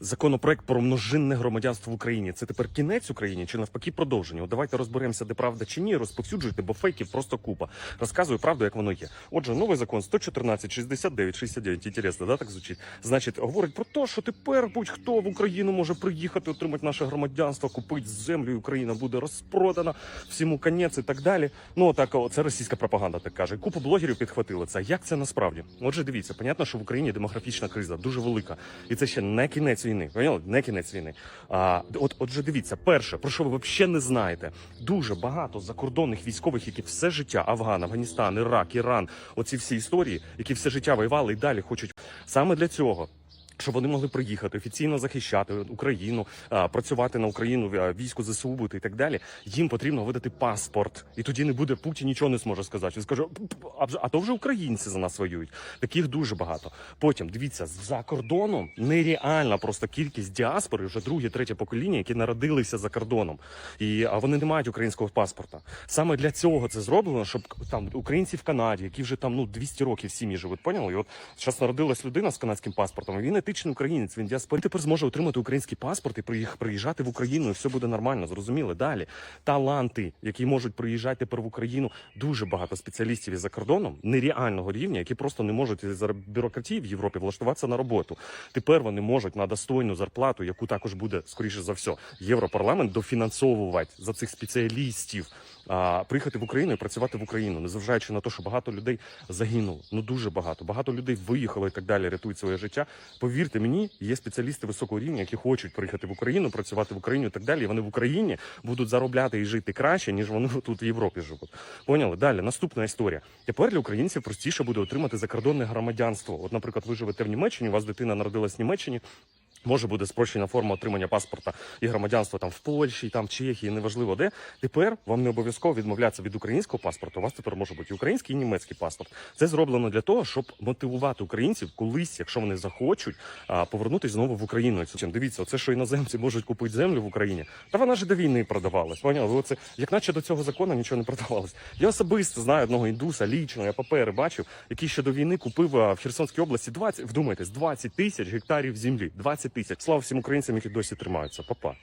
Законопроект про множинне громадянство в Україні. Це тепер кінець Україні чи навпаки продовження? От давайте розберемося, де правда чи ні. Розповсюджуйте, бо фейків просто купа. Розказую правду, як воно є. Отже, новий закон 114, 69, 69. Інтересно, да, так звучить. Значить, говорить про те, що тепер будь-хто в Україну може приїхати, отримати наше громадянство, купити землю, і Україна буде розпродана, всьому конець і так далі. Ну так, це російська пропаганда так каже. Купа блогерів підхватили це. Як це насправді? Отже, дивіться, понятно, що в Україні демографічна криза дуже велика, і це ще не кінець війни. Поняли? Не кінець війни. А от, отже, дивіться, перше, про що ви взагалі не знаєте, дуже багато закордонних військових, які все життя Афган, Афганістан, Ірак, Іран, оці всі історії, які все життя воювали і далі хочуть саме для цього. Щоб вони могли приїхати офіційно захищати Україну, працювати на Україну війську ЗСУ бути і так далі. Їм потрібно видати паспорт, і тоді не буде Путін нічого не зможе сказати. Він скаже, «П-п, а то вже українці за нас воюють. Таких дуже багато. Потім дивіться, за кордоном нереальна просто кількість діаспори, вже друге, третє покоління, які народилися за кордоном, і а вони не мають українського паспорта. Саме для цього це зроблено, щоб там українці в Канаді, які вже там ну 200 років сім'ї живуть. Поняли? І от зараз народилась людина з канадським паспортом. і Він етичний українець. Він діаспор тепер зможе отримати український паспорт і приїжджати в Україну, і все буде нормально. Зрозуміли? Далі таланти, які можуть приїжджати тепер в Україну. Дуже багато спеціалістів із за кордоном нереального рівня, які просто не можуть за бюрократії в Європі влаштуватися на роботу. Тепер вони можуть на достойну зарплату, яку також буде скоріше за все європарламент дофінансовувати за цих спеціалістів. Приїхати в Україну і працювати в Україну, незважаючи на те, що багато людей загинуло. Ну дуже багато. Багато людей виїхало і так далі, рятують своє життя. Повірте мені, є спеціалісти високого рівня, які хочуть приїхати в Україну, працювати в Україні і так далі. І вони в Україні будуть заробляти і жити краще, ніж вони тут в Європі живуть. Поняли? Далі наступна історія. Тепер для українців простіше буде отримати закордонне громадянство. От, наприклад, ви живете в Німеччині, у вас дитина народилась в Німеччині. Може буде спрощена форма отримання паспорта і громадянства там в Польщі, там в Чехії, неважливо де. Тепер вам не обов'язково відмовлятися від українського паспорту. У вас тепер може бути і український і німецький паспорт. Це зроблено для того, щоб мотивувати українців колись, якщо вони захочуть, повернутися знову в Україну. Чим дивіться, оце що іноземці можуть купити землю в Україні. Та вона ж до війни продавалась. Поняли? Оце як наче до цього закону нічого не продавалось. Я особисто знаю одного індуса, лічно, я папери бачив, який ще до війни купив в Херсонській області 20, вдумайтесь, 20 тисяч гектарів землі. 20 тисяч. Слава всім українцям, які досі тримаються. Папа.